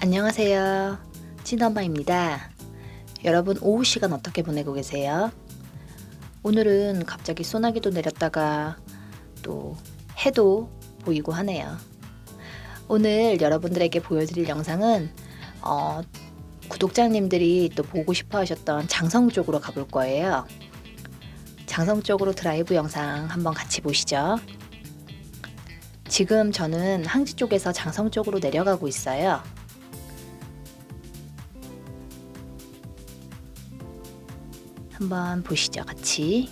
안녕하세요. 찐엄마입니다. 여러분 오후 시간 어떻게 보내고 계세요? 오늘은 갑자기 소나기도 내렸다가 또 해도 보이고 하네요. 오늘 여러분들에게 보여드릴 영상은 어, 구독자님들이 또 보고 싶어 하셨던 장성 쪽으로 가볼 거예요. 장성 쪽으로 드라이브 영상 한번 같이 보시죠. 지금 저는 항지 쪽에서 장성 쪽으로 내려가고 있어요. 한번 보시죠, 같이.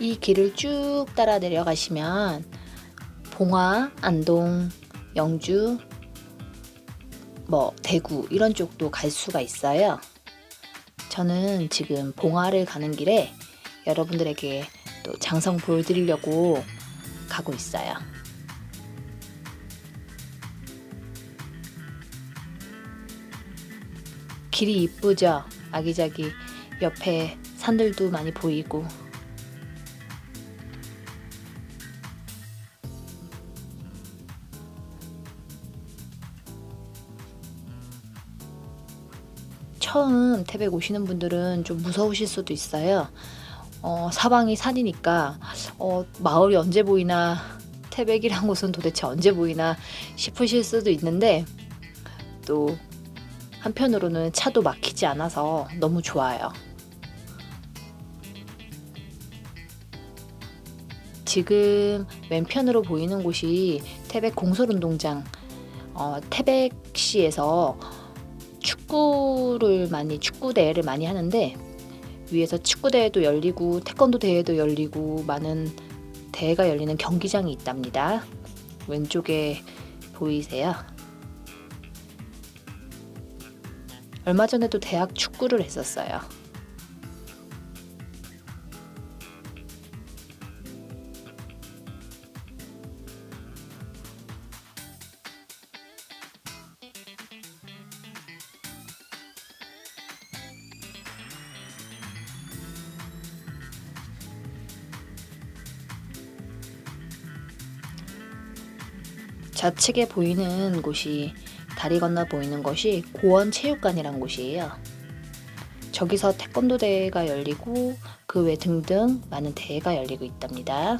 이 길을 쭉 따라 내려가시면 봉화, 안동, 영주, 뭐 대구 이런 쪽도 갈 수가 있어요. 저는 지금 봉화를 가는 길에 여러분들에게 또 장성 보여드리려고 가고 있어요. 길이 이쁘죠? 아기자기 옆에 산들도 많이 보이고 처음 태백 오시는 분들은 좀 무서우실 수도 있어요. 어, 사방이 산이니까 어, 마을이 언제 보이나 태백이란 곳은 도대체 언제 보이나 싶으실 수도 있는데 또 한편으로는 차도 막히지 않아서 너무 좋아요. 지금 왼편으로 보이는 곳이 태백 공설운동장 어, 태백시에서 축구를 많이 축구 대회를 많이 하는데 위에서 축구 대회도 열리고 태권도 대회도 열리고 많은 대회가 열리는 경기장이 있답니다. 왼쪽에 보이세요? 얼마 전에도 대학 축구를 했었어요. 좌측에 보이는 곳이 다리 건너 보이는 것이 고원 체육관이란 곳이에요. 저기서 태권도 대회가 열리고 그 외 등등 많은 대회가 열리고 있답니다.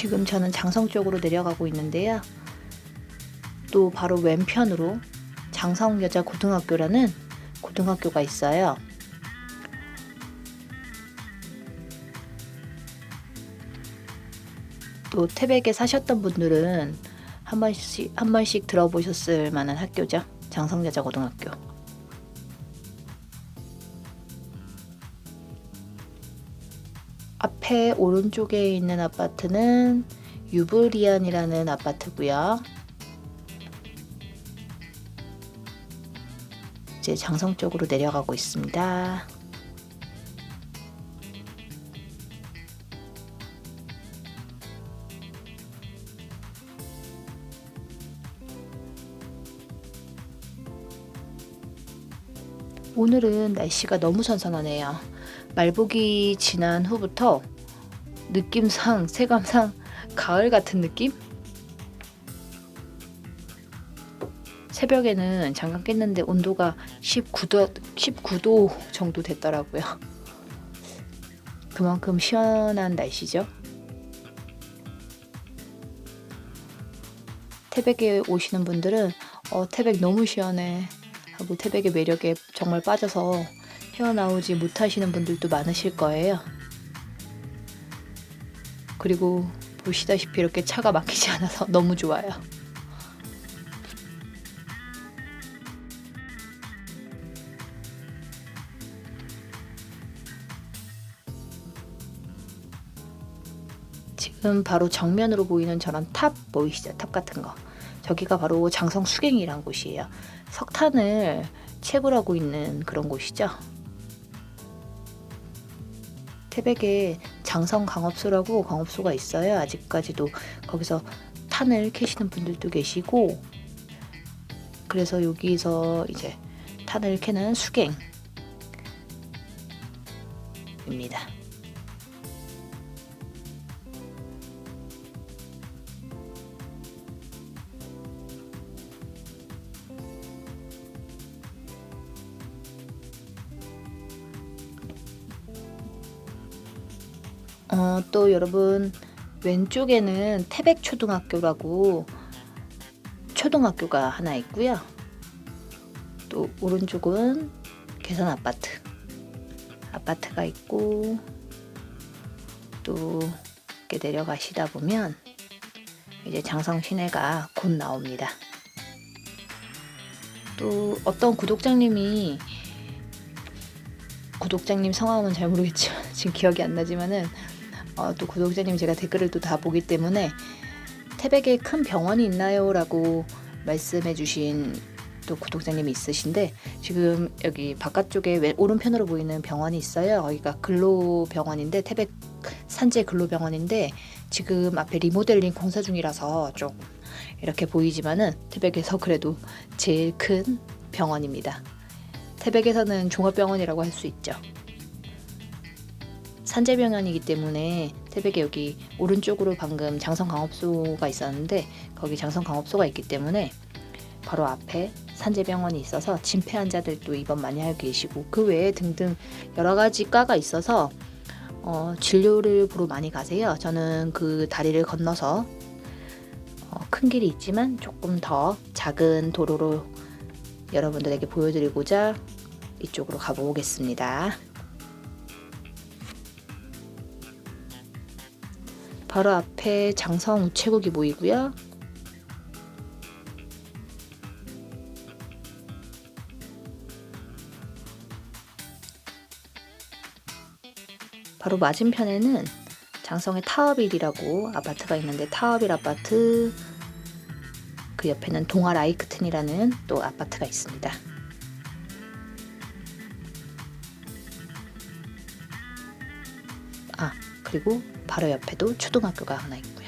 지금 저는 장성 쪽으로 내려가고 있는데요. 또 바로 왼편으로 장성 여자 고등학교라는 고등학교가 있어요. 또 태백에 사셨던 분들은 한 번씩 한 번씩 들어보셨을 만한 학교죠. 장성 여자 고등학교. 오른쪽에 있는 아파트는 유브리안이라는 아파트고요. 이제 장성 쪽으로 내려가고 있습니다. 오늘은 날씨가 너무 선선하네요. 말복이 지난 후부터 느낌상, 체감상 가을 같은 느낌? 새벽에는 잠깐 깼는데 온도가 19도 19도 정도 됐더라고요. 그만큼 시원한 날씨죠. 태백에 오시는 분들은 어, 태백 너무 시원해 하고 태백의 매력에 정말 빠져서 헤어나오지 못하시는 분들도 많으실 거예요. 그리고 보시다시피 이렇게 차가 막히지 않아서 너무 좋아요. 지금 바로 정면으로 보이는 저런 탑 보이시죠? 탑 같은 거. 저기가 바로 장성 수갱이란 곳이에요. 석탄을 채굴하고 있는 그런 곳이죠. 태백에 장성 강업소라고 강업소가 있어요. 아직까지도 거기서 탄을 캐시는 분들도 계시고 그래서 여기서 이제 탄을 캐는 수갱입니다. 어, 또 여러분 왼쪽에는 태백 초등학교라고 초등학교가 하나 있고요. 또 오른쪽은 개선 아파트 아파트가 있고 또 이렇게 내려가시다 보면 이제 장성 시내가 곧 나옵니다. 또 어떤 구독자님이 구독자님 성함은 잘 모르겠지만 지금 기억이 안 나지만은 어, 또 구독자님 제가 댓글을 또 다 보기 때문에 태백에 큰 병원이 있나요?라고 말씀해 주신 또 구독자님이 있으신데 지금 여기 바깥쪽에 왼 오른편으로 보이는 병원이 있어요. 여기가 근로병원인데 태백 산재 근로병원인데 지금 앞에 리모델링 공사 중이라서 좀 이렇게 보이지만은 태백에서 그래도 제일 큰 병원입니다. 태백에서는 종합병원이라고 할 수 있죠. 산재병원이기 때문에 태백에 여기 오른쪽으로 방금 장성강업소가 있었는데 거기 장성강업소가 있기 때문에 바로 앞에 산재병원이 있어서 진폐 환자들도 입원 많이 하고 계시고 그 외에 등등 여러 가지 과가 있어서 어, 진료를 보러 많이 가세요. 저는 그 다리를 건너서 어, 큰 길이 있지만 조금 더 작은 도로로 여러분들에게 보여드리고자 이쪽으로 가보겠습니다. 바로 앞에 장성 우체국이 보이고요. 바로 맞은편에는 장성의 타워빌이라고 아파트가 있는데 타워빌 아파트 그 옆에는 동아 라이크튼이라는 또 아파트가 있습니다. 아 그리고 바로 옆에도 초등학교가 하나 있고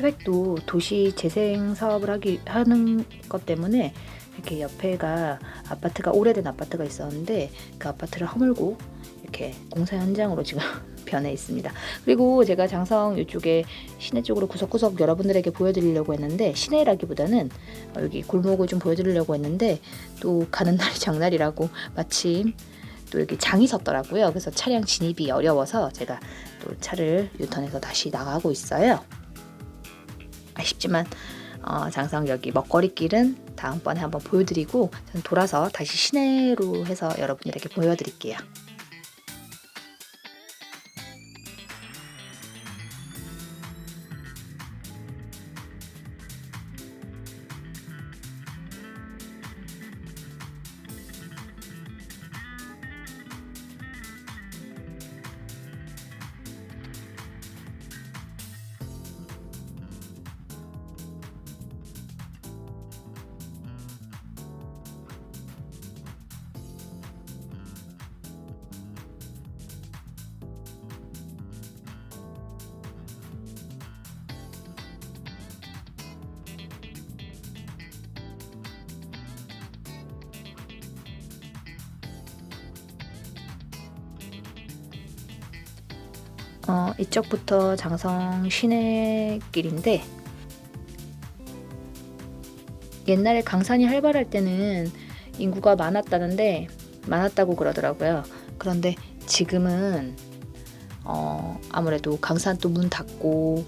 태백도 도시 재생 사업을 하기 하는 것 때문에 이렇게 옆에가 아파트가 오래된 아파트가 있었는데 그 아파트를 허물고 이렇게 공사 현장으로 지금 변해 있습니다. 그리고 제가 장성 이쪽에 시내 쪽으로 구석구석 여러분들에게 보여드리려고 했는데 시내라기보다는 여기 골목을 좀 보여드리려고 했는데 또 가는 날이 장날이라고 마침 또 여기 장이 섰더라고요. 그래서 차량 진입이 어려워서 제가 또 차를 유턴해서 다시 나가고 있어요. 아쉽지만 어, 장성 여기 먹거리길은 다음번에 한번 보여드리고 저는 돌아서 다시 시내로 해서 여러분들에게 보여드릴게요. 어, 이쪽부터 장성 시내길인데 옛날에 강산이 활발할 때는 인구가 많았다는데 많았다고 그러더라고요. 그런데 지금은 어, 아무래도 강산 또 문 닫고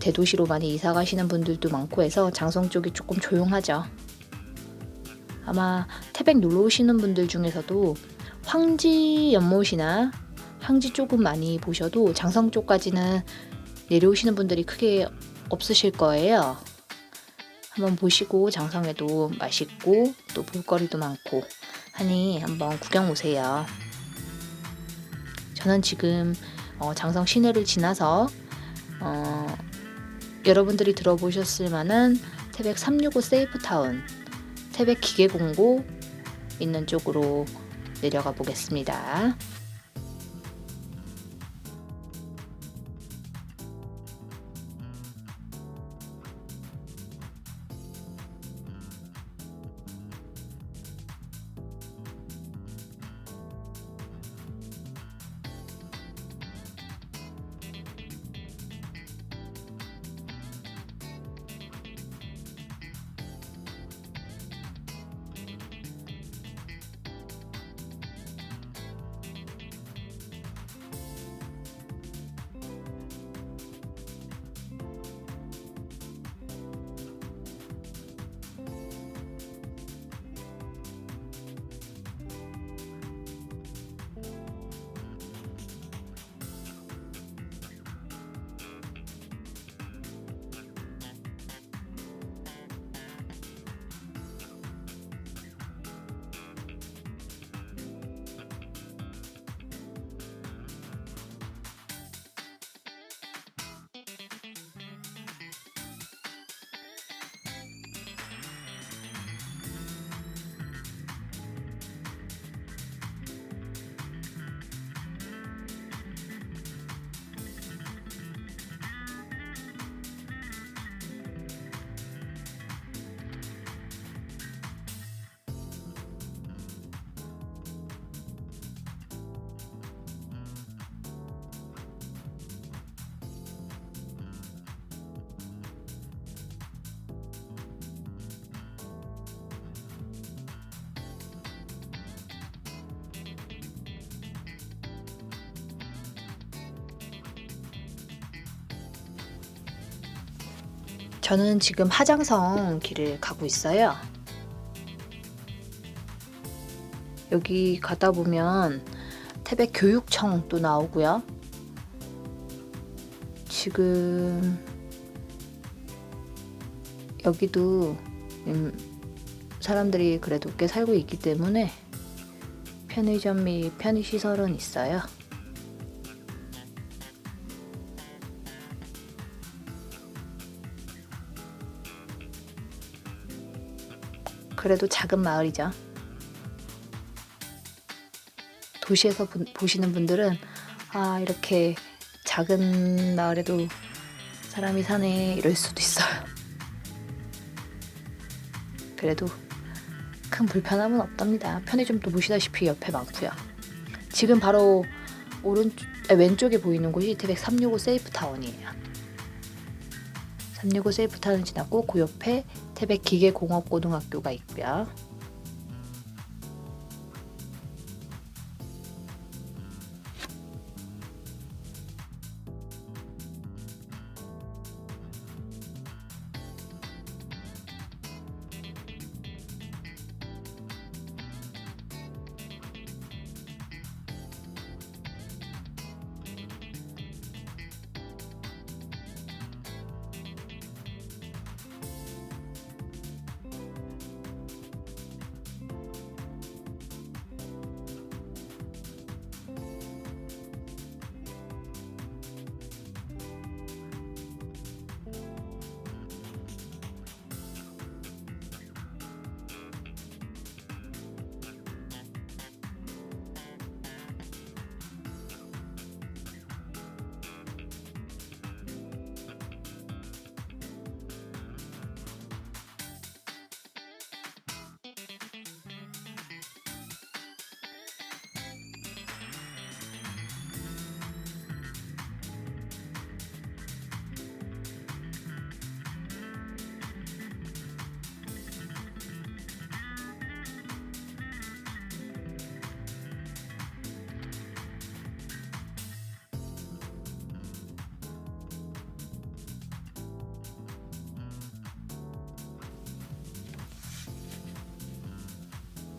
대도시로 많이 이사 가시는 분들도 많고 해서 장성 쪽이 조금 조용하죠. 아마 태백 놀러 오시는 분들 중에서도 황지 연못이나 황지 쪽은 많이 보셔도 장성 쪽까지는 내려오시는 분들이 크게 없으실 거예요. 한번 보시고 장성에도 맛있고 또 볼거리도 많고 하니 한번 구경 오세요. 저는 지금 어, 장성 시내를 지나서 어, 여러분들이 들어보셨을 만한 태백 365 세이프타운, 태백 기계공고 있는 쪽으로 내려가 보겠습니다. 저는 지금 하장성 길을 가고 있어요. 여기 가다 보면 태백 교육청 또 나오고요. 지금 여기도 음, 사람들이 그래도 꽤 살고 있기 때문에 편의점 및 편의시설은 있어요. 그래도 작은 마을이죠. 도시에서 보, 보시는 분들은 아 이렇게 작은 마을에도 사람이 사네 이럴 수도 있어요. 그래도 큰 불편함은 없답니다. 편의점도 보시다시피 옆에 많고요. 지금 바로 오른 아, 왼쪽에 보이는 곳이 태백 365 세이프타운이에요. 365 세이프타운 지나고 그 옆에 태백 기계공업고등학교가 있고요.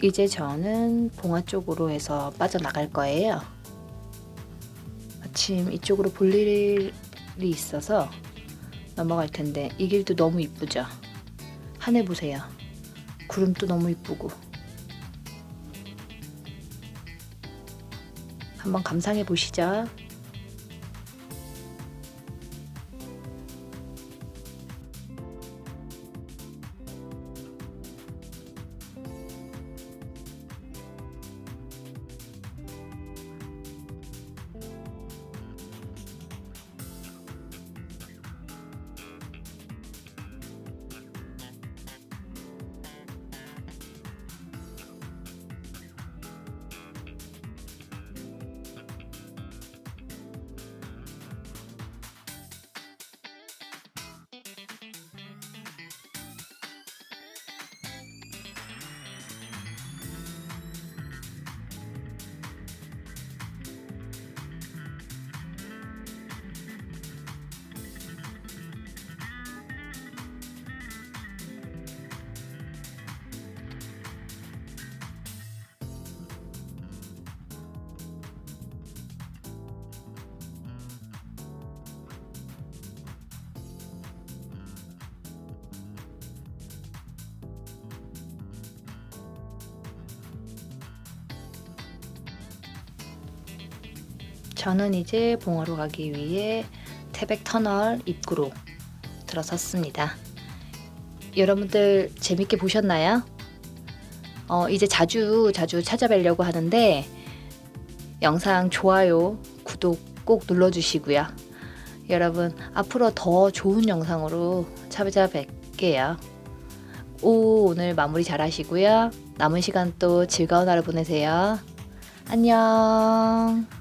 이제 저는 봉화 쪽으로 해서 빠져나갈 거예요. 마침 이쪽으로 볼 일이 있어서 넘어갈 텐데 이 길도 너무 이쁘죠? 하늘 보세요. 구름도 너무 이쁘고. 한번 감상해 보시죠. 저는 이제 봉화로 가기 위해 태백 터널 입구로 들어섰습니다. 여러분들 재밌게 보셨나요? 어, 이제 자주 자주 찾아뵈려고 하는데 영상 좋아요, 구독 꼭 눌러주시고요. 여러분 앞으로 더 좋은 영상으로 찾아뵐게요. 오 오늘 마무리 잘 하시고요. 남은 시간 또 즐거운 하루 보내세요. 안녕.